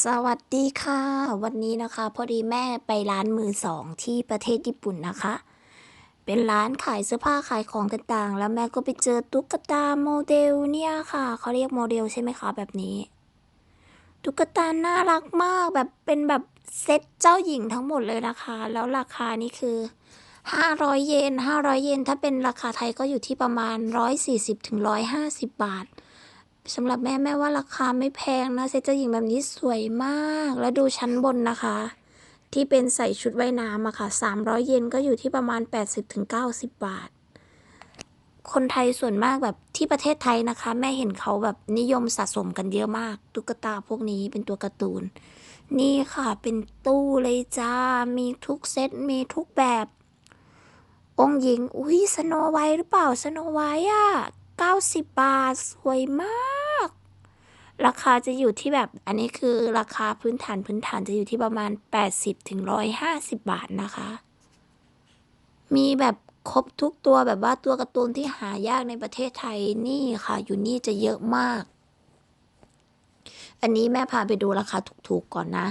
สวัสดีค่ะ วันนี้นะคะ พอดีแม่ไปร้านมือสองที่ประเทศญี่ปุ่นนะคะ เป็นร้านขายเสื้อผ้าขายของต่างๆ แล้วแม่ก็ไปเจอตุ๊กตาโมเดลเนี่ยค่ะเขาเรียกโมเดลใช่ไหมคะแบบนี้ ตุ๊กตาน่ารักมากแบบเป็นแบบเซ็ตเจ้าหญิงทั้งหมดเลยนะคะ แล้วราคานี่คือ 500 เยน500 เยนถ้าเป็นราคาไทยก็อยู่ที่ประมาณ 140ถึง150 บาท สำหรับแม่แม่ว่าราคาไม่แพงนะเซตเจ้าหญิงแบบนี้สวยมาก แล้วดูชั้นบนนะคะ ที่เป็นใส่ชุดว่ายน้ำอะค่ะ 300 เยนก็อยู่ที่ประมาณ 80-90 บาท คนไทยส่วนมากแบบที่ประเทศไทยนะคะ แม่เห็นเขาแบบนิยมสะสมกันเยอะมาก ตุ๊กตาพวกนี้เป็นตัวการ์ตูน นี่ค่ะเป็นตู้เลยจ้า มีทุกเซตมีทุกแบบ องค์หญิง อุ้ยสโนไวหรือเปล่าสโนไวอะ 90 บาท สวยมาก ราคาจะอยู่ที่แบบอันนี้คือราคาพื้นฐานพื้นฐานจะอยู่ที่ประมาณ 80ถึง150 บาทนะคะ มีแบบครบทุกตัวแบบว่าตัวการ์ตูนที่หายากในประเทศไทยนี่ค่ะ อยู่นี่จะเยอะมาก อันนี้แม่พาไปดูราคาถูกๆก่อนนะ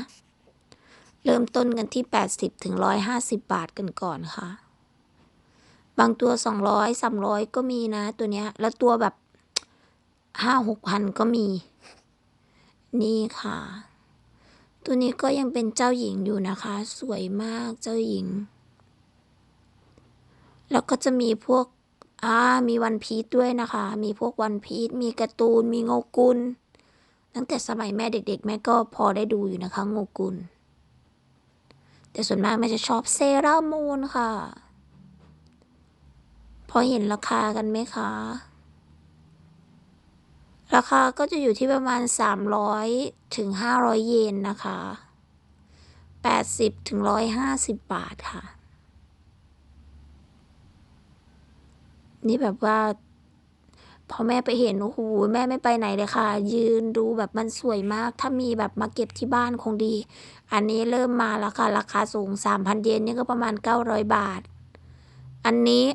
เริ่มต้นกันที่ 80ถึง150 บาทกันก่อนค่ะ บางตัว200 300ก็มีนะตัวเนี้ย แล้วตัวแบบ5 6พันก็มี นี่ค่ะ ตัวนี้ก็ยังเป็นเจ้าหญิงอยู่นะคะ สวยมากเจ้าหญิง แล้วก็จะมีพวกอ่ามีวันพีชด้วยนะคะ มีพวกวันพีชมีการ์ตูน มีโงกุล ตั้งแต่สมัยแม่เด็ก ๆ แม่ก็พอได้ดูอยู่นะคะโงกุล แต่ส่วนมากแม่จะชอบเซรามูนค่ะ พอเห็นราคากันไหมคะ ราคาก็จะอยู่ที่ประมาณ 300ถึง500 เยนนะคะ 80ถึง150 บาทค่ะ นี่แบบว่า พอแม่ไปเห็น โอ้โห แม่ไม่ไปไหนเลยค่ะ ยืนดูแบบมันสวยมาก ถ้ามีแบบมาเก็บที่บ้านคงดี อันนี้เริ่มมาแล้วค่ะ ราคาสูง 3,000 เยนนี่ก็ประมาณ 900 บาท อันนี้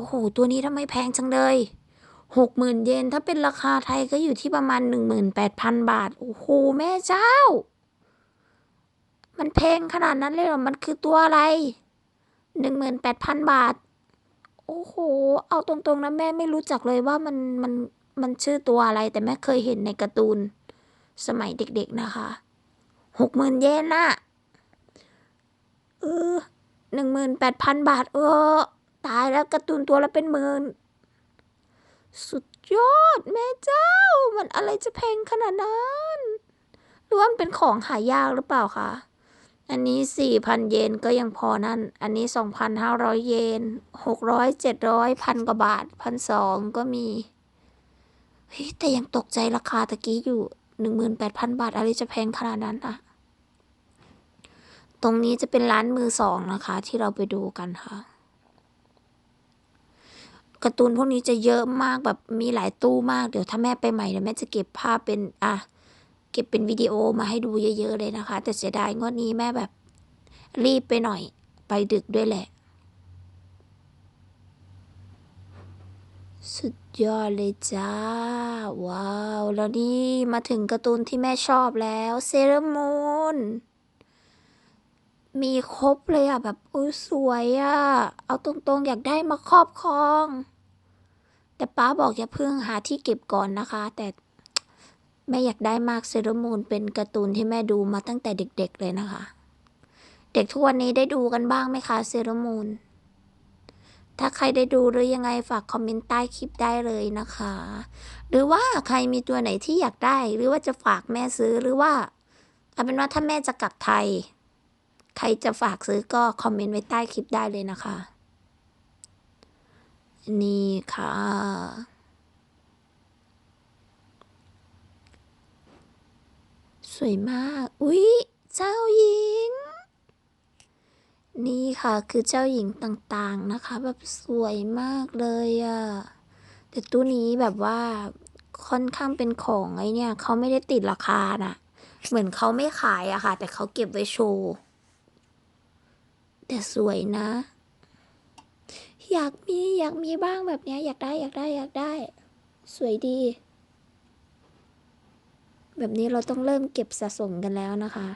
อ้โห ตัวนี้ทำไมแพงจังเลยหกหมื่นเยน ถ้าเป็นราคาไทยก็อยู่ที่ประมาณหนึ่งหมื่นแปดพันบาท โอ้โห แม่เจ้า มันแพงขนาดนั้นเลยเหรอ มันคือตัวอะไรหนึ่งหมื่นแปดพันบาท โอ้โห เอาตรงๆนะแม่ไม่รู้จักเลยว่ามันมันมันชื่อตัวอะไร แต่แม่เคยเห็นในการ์ตูน สมัยเด็กๆนะคะหกหมื่นเยนน่ะ เออหนึ่งหมื่นแปดพันบาท เออ ตายแล้วการ์ตูนตัวละเป็นหมื่น สุดยอดแม่เจ้า มันอะไรจะแพงขนาดนั้นหรือว่ามันเป็นของหายากหรือเปล่าคะ อันนี้สี่พันเยนก็ยังพอนั่น อันนี้สองพันห้าร้อยเยนหกร้อยเจ็ดร้อยพันกว่าบาทพันสองก็มีเฮ้ยแต่ยังตกใจราคาตะกี้อยู่หนึ่งหมื่นแปดพันบาท อะไรจะแพงขนาดนั้นอะตรงนี้จะเป็นร้านมือสองนะคะ ที่เราไปดูกันค่ะ การ์ตูนพวกนี้จะเยอะมากแบบมีหลายตู้มาก เดี๋ยวถ้าแม่ไปใหม่เดี๋ยวแม่จะเก็บภาพเป็นอะเก็บเป็นวิดีโอมาให้ดูเยอะ ๆ เลยนะคะ แต่เสียดายงวดนี้แม่แบบรีบไปหน่อย ไปดึกด้วยแหละ สุดยอดเลยจ้า ว้าว แล้วนี่มาถึงการ์ตูนที่แม่ชอบแล้วเซเลมูนมีครบเลยอะ แบบอุ้ยสวยอะ เอาตรงๆ อยากได้มาครอบครอง แต่ป้าบอกอย่าเพิ่งหาที่เก็บก่อนนะคะ แต่แม่อยากได้มากเซเลมูนเป็นการ์ตูนที่แม่ดูมาตั้งแต่เด็กๆเลยนะคะ เด็กทุกวันนี้ได้ดูกันบ้างไหมคะเซเลมูนถ้าใครได้ดูหรือยังไงฝากคอมเมนต์ใต้คลิปได้เลยนะคะ หรือว่าใครมีตัวไหนที่อยากได้ หรือว่าจะฝากแม่ซื้อหรือว่าเอาเป็นว่าถ้าแม่จะกลับไทย ใครจะฝากซื้อก็คอมเมนต์ไว้ใต้คลิปได้เลยนะคะ นี่ค่ะ สวยมาก อุ๊ย เจ้าหญิง นี่ค่ะคือเจ้าหญิงต่างๆนะคะ แบบสวยมากเลยอะแต่ตู้นี้แบบว่าค่อนข้างเป็นของไอเนี่ยเขาไม่ได้ติดราคาน่ะ เหมือนเขาไม่ขายอะค่ะ แต่เขาเก็บไว้โชว์ แต่สวยนะ อยากมีอยากมีบ้างแบบเนี้ย อยากได้อยากได้อยากได้ สวยดี แบบนี้เราต้องเริ่มเก็บสะสมกันแล้วนะคะ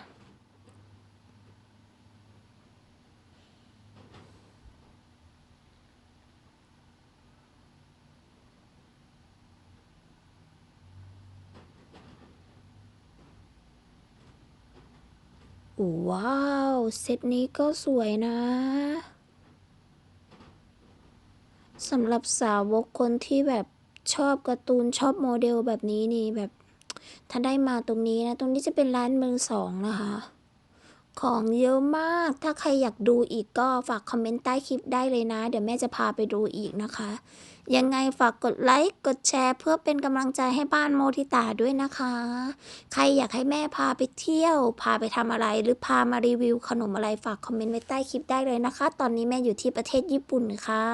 ว้าว เซตนี้ก็สวยนะ สำหรับสาวกคนที่แบบชอบการ์ตูนชอบโมเดลแบบนี้นี่แบบ ถ้าได้มาตรงนี้นะ ตรงนี้จะเป็นร้านมือสองนะคะ ของเยอะมาก ถ้าใครอยากดูอีกก็ฝากคอมเมนต์ใต้คลิปได้เลยนะ เดี๋ยวแม่จะพาไปดูอีกนะคะ ยังไงฝากกดไลค์กดแชร์ เพื่อเป็นกำลังใจให้บ้านโมทิตาด้วยนะคะ ใครอยากให้แม่พาไปเที่ยว พาไปทำอะไรหรือพามารีวิวขนมอะไรฝากคอมเมนต์ไว้ใต้คลิปได้เลยนะคะ ตอนนี้แม่อยู่ที่ประเทศญี่ปุ่นค่ะ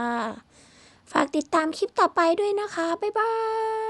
ฝากติดตามคลิปต่อไปด้วยนะคะ บ๊ายบาย